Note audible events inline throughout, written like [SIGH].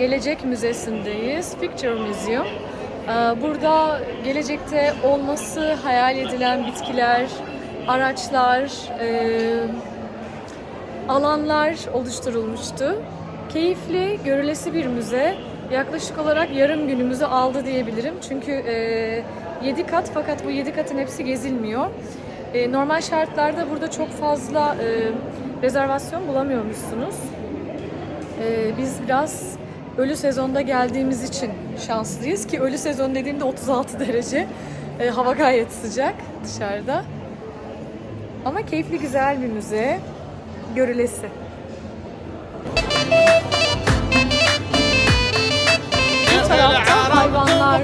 Gelecek Müzesi'ndeyiz. Picture Museum. Ee, Burada gelecekte olması hayal edilen bitkiler, araçlar, e, alanlar oluşturulmuştu. Keyifli, görülesi bir müze. Yaklaşık olarak yarım günümüzü aldı diyebilirim. Çünkü 7 kat fakat bu 7 katın hepsi gezilmiyor. E, normal şartlarda burada çok fazla e, rezervasyon bulamıyormuşsunuz. E, biz biraz ölü sezonda geldiğimiz için şanslıyız ki ölü sezon dediğimde 36 derece. E, hava gayet sıcak dışarıda. Ama keyifli güzel bir müze. Görülesi. Hayvanlar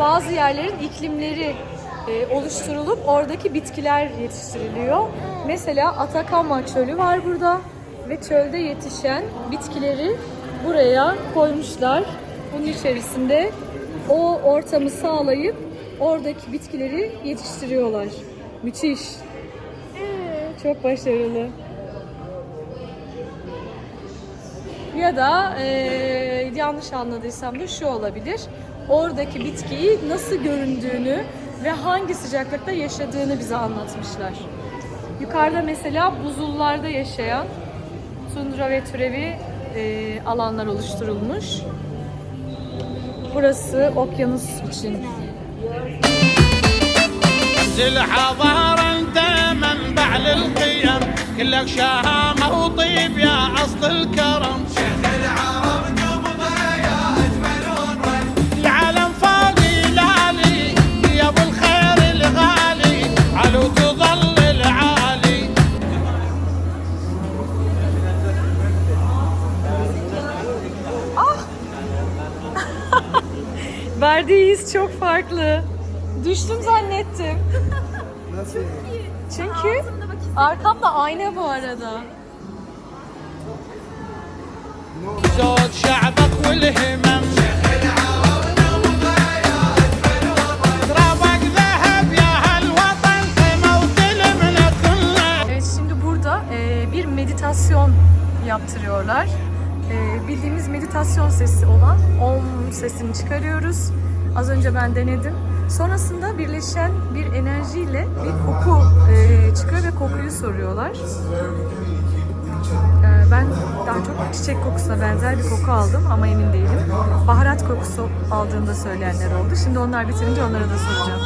bazı yerlerin iklimleri e, oluşturulup oradaki bitkiler yetiştiriliyor. Mesela Atakama çölü var burada ve çölde yetişen bitkileri buraya koymuşlar. Bunun içerisinde o ortamı sağlayıp oradaki bitkileri yetiştiriyorlar. Müthiş. Çok başarılı. Ya da eee, yanlış anladıysam da şu olabilir Oradaki bitkiyi nasıl göründüğünü ve hangi sıcaklıkta yaşadığını bize anlatmışlar. Yukarıda mesela buzullarda yaşayan tundra ve türevi eee, alanlar oluşturulmuş. Burası okyanus için. انزل حضارة انت منبع للقيم كلك شهامة وطيب يا اصل الكرم Verdiği his çok farklı. Düştüm zannettim. Nasıl? Çünkü arkamda ayna bu arada. زود شعبك والهمم ترابك ذهب يا هالوطن قيمة وتلمنا كلنا Evet şimdi burada e, bir meditasyon yaptırıyorlar. E, bildiğimiz meditasyon sesi olan om sesini çıkarıyoruz. Az önce ben denedim. Sonrasında birleşen bir enerjiyle bir koku e, çıkıyor ve kokuyu soruyorlar. E, ben daha çok çiçek kokusuna benzer bir koku aldım ama emin değilim. Baharat kokusu aldığını da söyleyenler oldu. Şimdi onlar bitirince onlara da soracağım.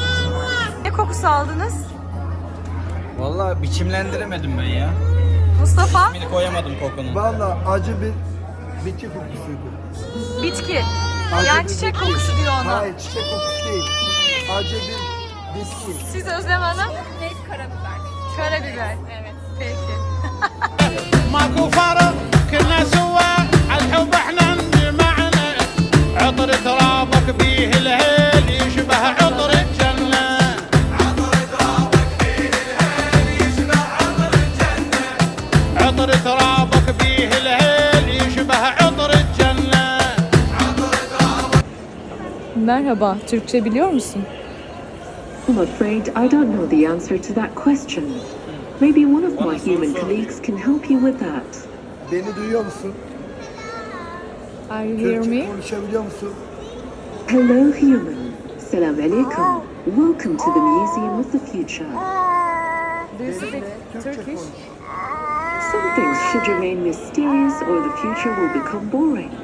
Ne kokusu aldınız? Vallahi biçimlendiremedim ben ya. Mustafa? İsmini koyamadım kokunun. Valla acı bir bitki kokusuydu. Bitki. Acı Yani çiçek kokusu diyor ona. Hayır çiçek kokusu değil. Acı bir bitki. Siz Özlem Hanım? Karabiber. Karabiber. Evet. Peki. [LAUGHS] Merhaba. Türkçe biliyor musun? I'm afraid I don't know the answer to that question. Maybe one of my human colleagues can help you with that. Beni duyuyor musun? Are you hear Türkçe me? konuşabiliyor musun? Hello, human. Salam alaikum. Welcome to the Museum of the Future. Do you speak Benimle Türkçe Turkish? konuş. Some things should remain mysterious or the future will become boring.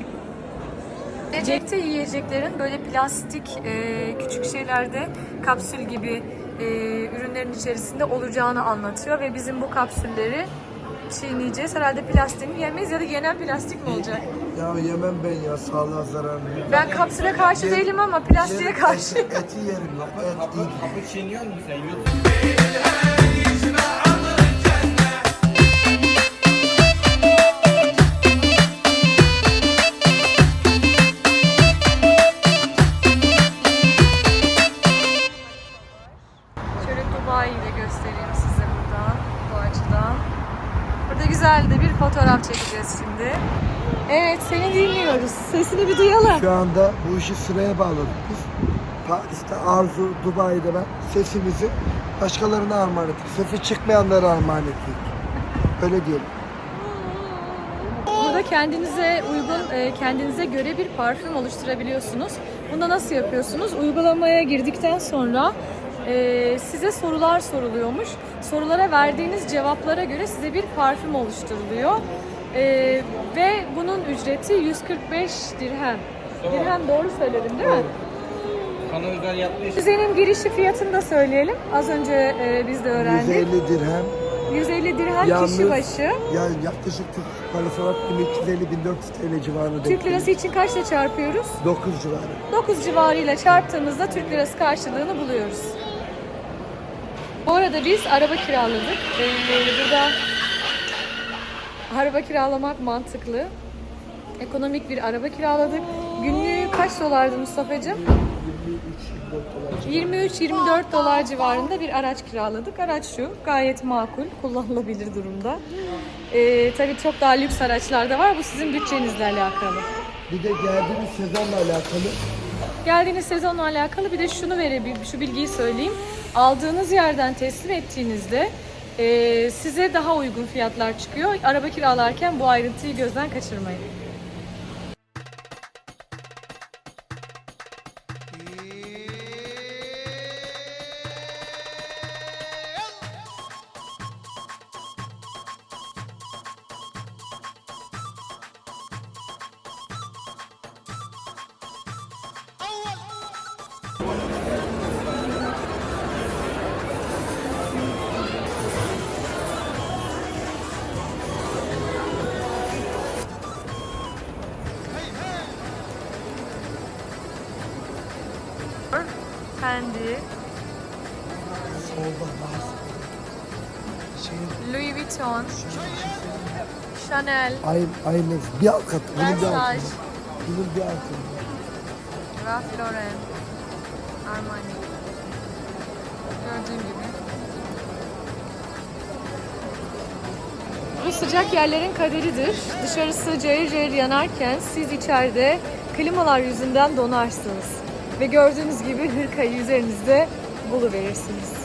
Gelecekte yiyeceklerin böyle plastik e, küçük şeylerde kapsül gibi e, ürünlerin içerisinde olacağını anlatıyor ve bizim bu kapsülleri çiğneyeceğiz. Herhalde plastiğini yemeyiz ya da yenen plastik mi olacak? Ya yemem ben ya sağlığa zararlı. Ben kapsüle karşı Yer- değilim ama plastiğe karşı. Eti, eti yerim ya. Et Kapı, iyi. kapı çiğniyor musun sen? Yut. İşi sıraya bağladık biz. Paris'te Arzu, Dubai'de ben sesimizi başkalarına armağan ettik. Sesi çıkmayanlara armağan ettik. Öyle diyelim. Burada kendinize uygun, e, kendinize göre bir parfüm oluşturabiliyorsunuz. Bunu nasıl yapıyorsunuz? Uygulamaya girdikten sonra e, size sorular soruluyormuş. Sorulara verdiğiniz cevaplara göre size bir parfüm oluşturuluyor. E, ve bunun ücreti 145 dirhem. Dirhem doğru söyledim değil mi? Sana özel yaptığı için. Müzenin girişi fiyatını da söyleyelim. Az önce e, biz de öğrendik. 150 dirhem. 150 dirhem Yalnız, kişi başı. Yani yaklaşık Türk parası olarak 1250-1400 TL civarında Türk lirası için kaçla çarpıyoruz? 9 civarı. 9 civarıyla çarptığımızda Türk lirası karşılığını buluyoruz. Bu arada biz araba kiraladık. Ee, burada araba kiralamak mantıklı. Ekonomik bir araba kiraladık. Günlüğü kaç dolardı Mustafa'cığım? 23-24 dolar civarında bir araç kiraladık. Araç şu, gayet makul, kullanılabilir durumda. Ee, tabii çok daha lüks araçlar da var. Bu sizin bütçenizle alakalı. Bir de geldiğimiz sezonla alakalı Geldiğiniz sezonla alakalı bir de şunu verebilirim, şu bilgiyi söyleyeyim. Aldığınız yerden teslim ettiğinizde e, size daha uygun fiyatlar çıkıyor. Araba kiralarken bu ayrıntıyı gözden kaçırmayın. Fendi, solda şey Louis Vuitton, Chanel, aynı, aynı bir alt katı. Bunun bir Versace, altı. Bunun bir altı. Ralph Lauren, Armani. Gördüğün gibi. Bu sıcak yerlerin kaderidir. Dışarısı cayır cayır yanarken siz içeride klimalar yüzünden donarsınız. Ve gördüğünüz gibi hırkayı üzerinizde buluverirsiniz.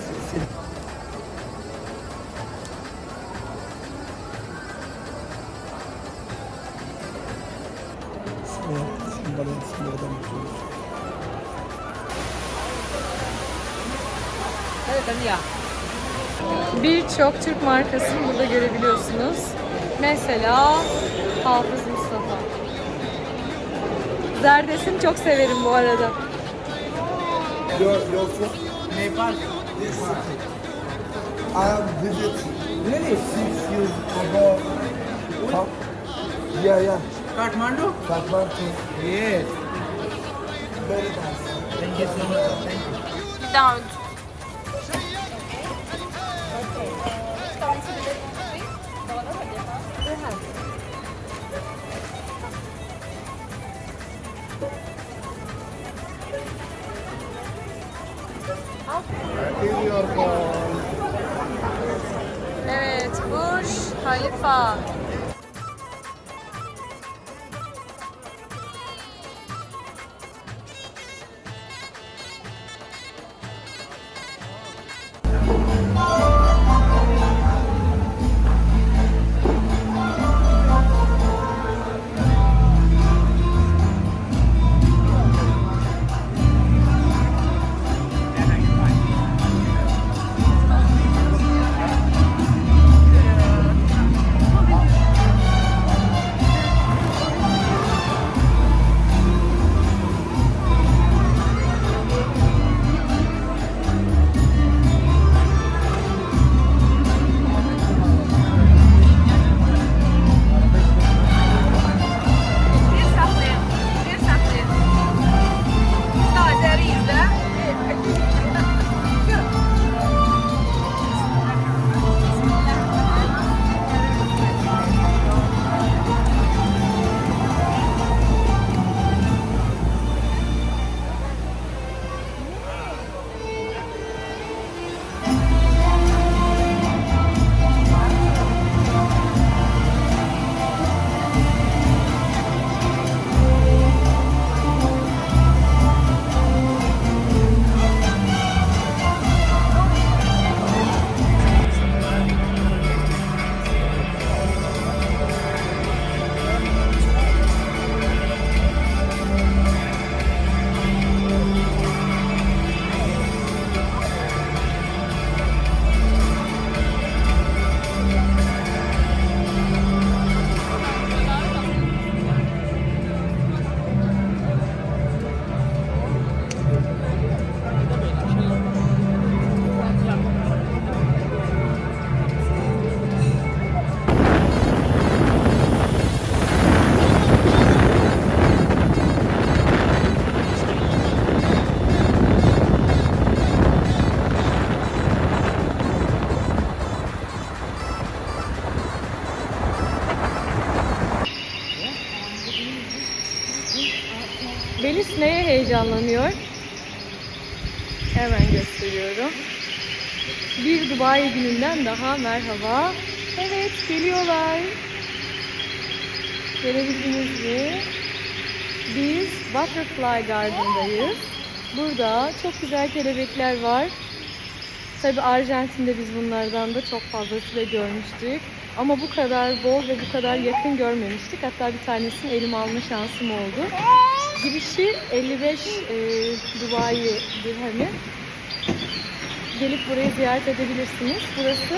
Birçok Türk markasını burada görebiliyorsunuz. Mesela Hafız Mustafa. Zerdesini çok severim bu arada. Your, your food, Nepal. this I am visit really six years ago. Huh? Yeah, yeah. Kathmandu? Kathmandu. Yes. Very nice. Thank you so much. Thank you. Daha 아빠 Khalifa. planlanıyor. Hemen gösteriyorum. Bir Dubai gününden daha merhaba. Evet geliyorlar. Gelebildiniz mi? Biz Butterfly Garden'dayız. Burada çok güzel kelebekler var. Tabi Arjantin'de biz bunlardan da çok fazlasıyla görmüştük. Ama bu kadar bol ve bu kadar yakın görmemiştik. Hatta bir tanesini elime alma şansım oldu. Girişi 55 e, Dubai dirhemi. Gelip burayı ziyaret edebilirsiniz. Burası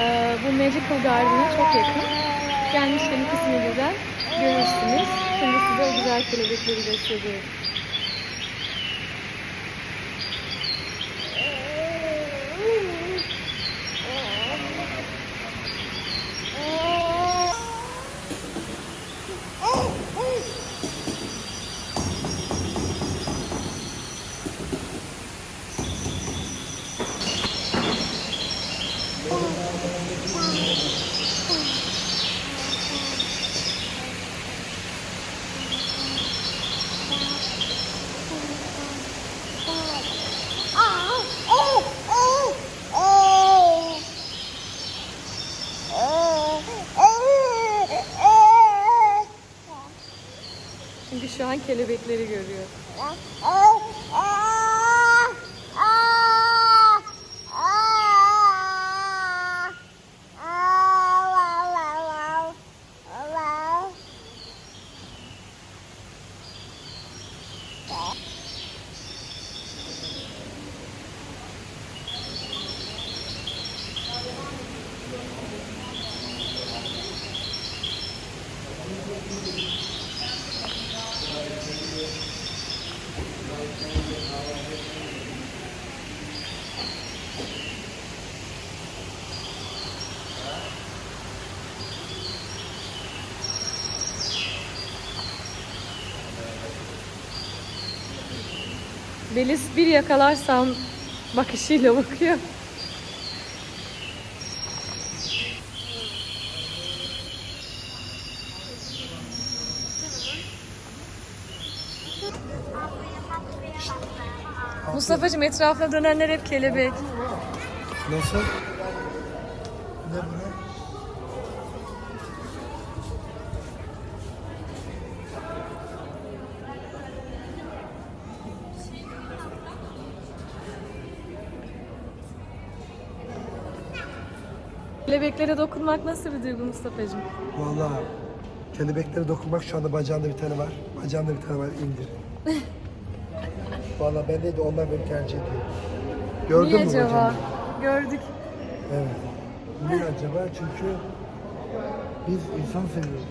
e, bu Magical Garden'a çok yakın. Gelmişken ikisini birden görürsünüz. Şimdi size o güzel kelebekleri gösteriyorum. Çünkü şu an kelebekleri görüyor. Beliz bir yakalarsam bakışıyla bakıyor. Mustafa'cığım etrafına dönenler hep kelebek. Nasıl? Kelebeklere dokunmak nasıl bir duygu Mustafa'cığım? Vallahi kelebeklere dokunmak şu anda bacağında bir tane var. Bacağında bir tane var indir. [LAUGHS] Vallahi ben de onlar beni tercih ediyor. Gördün Niye mü acaba? bacağını? Gördük. Evet. Niye acaba? Çünkü biz insan seviyoruz.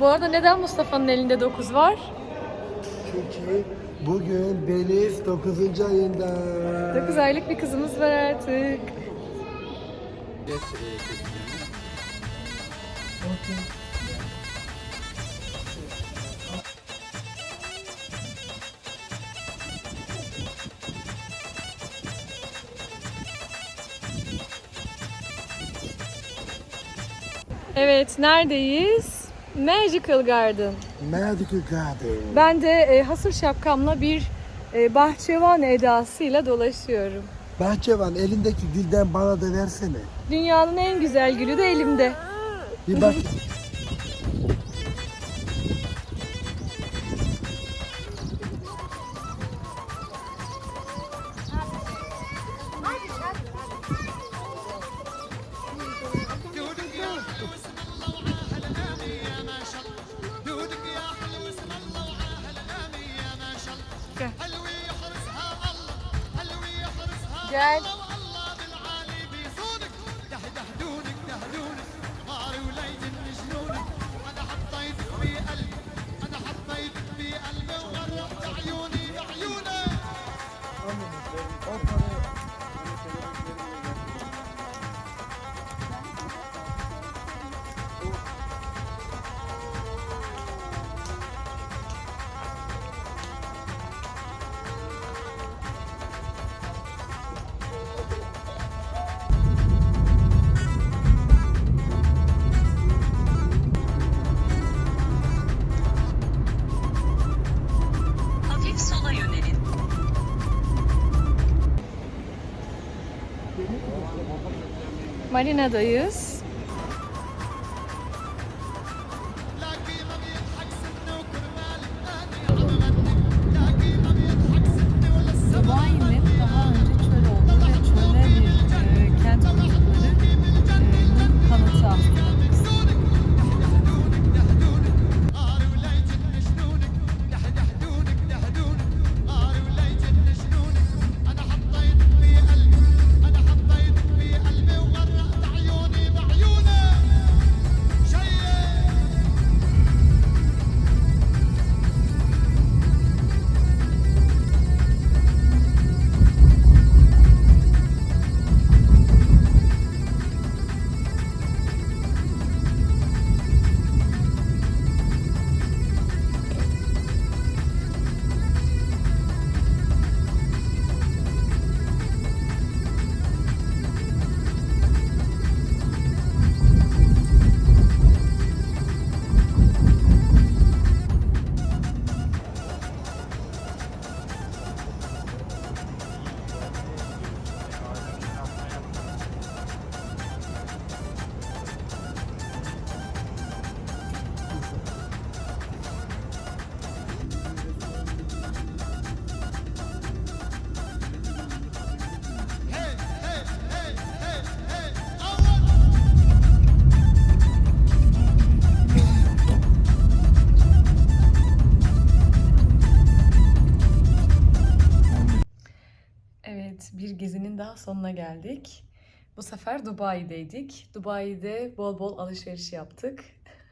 Bu arada neden Mustafa'nın elinde 9 var? Çünkü bugün Beliz 9. ayında. 9 aylık bir kızımız var artık. Evet, neredeyiz? Magical Garden. Medical Garden. Ben de e, hasır şapkamla bir e, bahçıvan edasıyla dolaşıyorum. Bahçevan elindeki gülden bana da versene. Dünyanın en güzel gülü de elimde. Bir bak. Marina'dayız. Sonuna geldik. Bu sefer Dubai'deydik. Dubai'de bol bol alışveriş yaptık.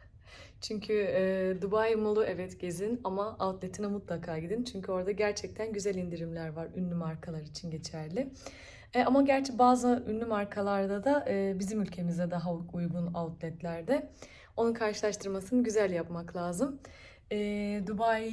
[LAUGHS] Çünkü e, Dubai Mall'u evet gezin ama outlet'ine mutlaka gidin. Çünkü orada gerçekten güzel indirimler var. Ünlü markalar için geçerli. E, ama gerçi bazı ünlü markalarda da e, bizim ülkemize daha uygun outletlerde. Onun karşılaştırmasını güzel yapmak lazım. E, Dubai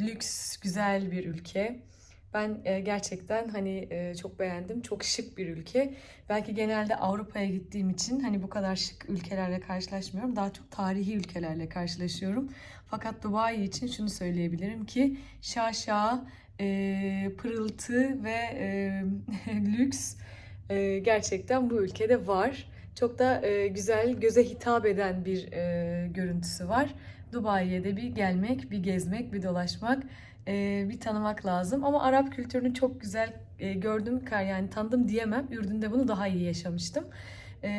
lüks, güzel bir ülke. Ben e, gerçekten hani e, çok beğendim. Çok şık bir ülke. Belki genelde Avrupa'ya gittiğim için hani bu kadar şık ülkelerle karşılaşmıyorum. Daha çok tarihi ülkelerle karşılaşıyorum. Fakat Dubai için şunu söyleyebilirim ki şaşa, e, pırıltı ve [LAUGHS] lüks gerçekten bu ülkede var. Çok da güzel, göze hitap eden bir görüntüsü var. Dubai'ye de bir gelmek, bir gezmek, bir dolaşmak, e, bir tanımak lazım. Ama Arap kültürünü çok güzel e, gördüm, yani tanıdım diyemem. Ürdün'de bunu daha iyi yaşamıştım. E,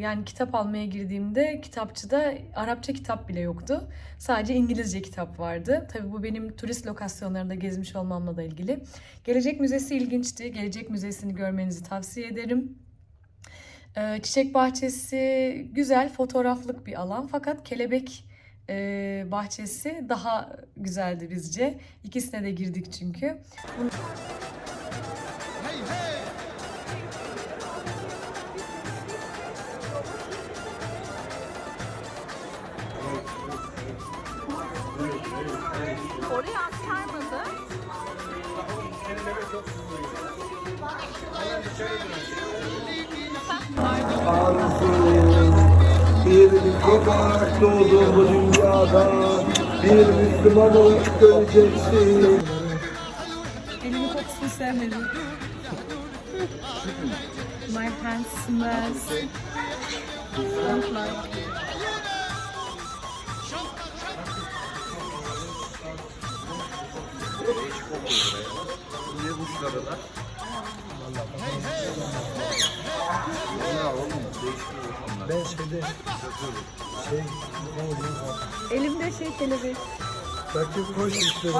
yani kitap almaya girdiğimde kitapçıda Arapça kitap bile yoktu. Sadece İngilizce kitap vardı. Tabii bu benim turist lokasyonlarında gezmiş olmamla da ilgili. Gelecek Müzesi ilginçti. Gelecek Müzesi'ni görmenizi tavsiye ederim. Ee, Çiçek bahçesi güzel fotoğraflık bir alan fakat kelebek e, bahçesi daha güzeldi bizce. İkisine de girdik çünkü. Hey hey Oraya aktarmadı. Doğdum bu dünyada Bir Müslüman olarak göreceksin Elimin kokusunu sevmedim. My hands smells. Don't like. Ben şeyde şey Elimde şey kelebek. Belki koş istedim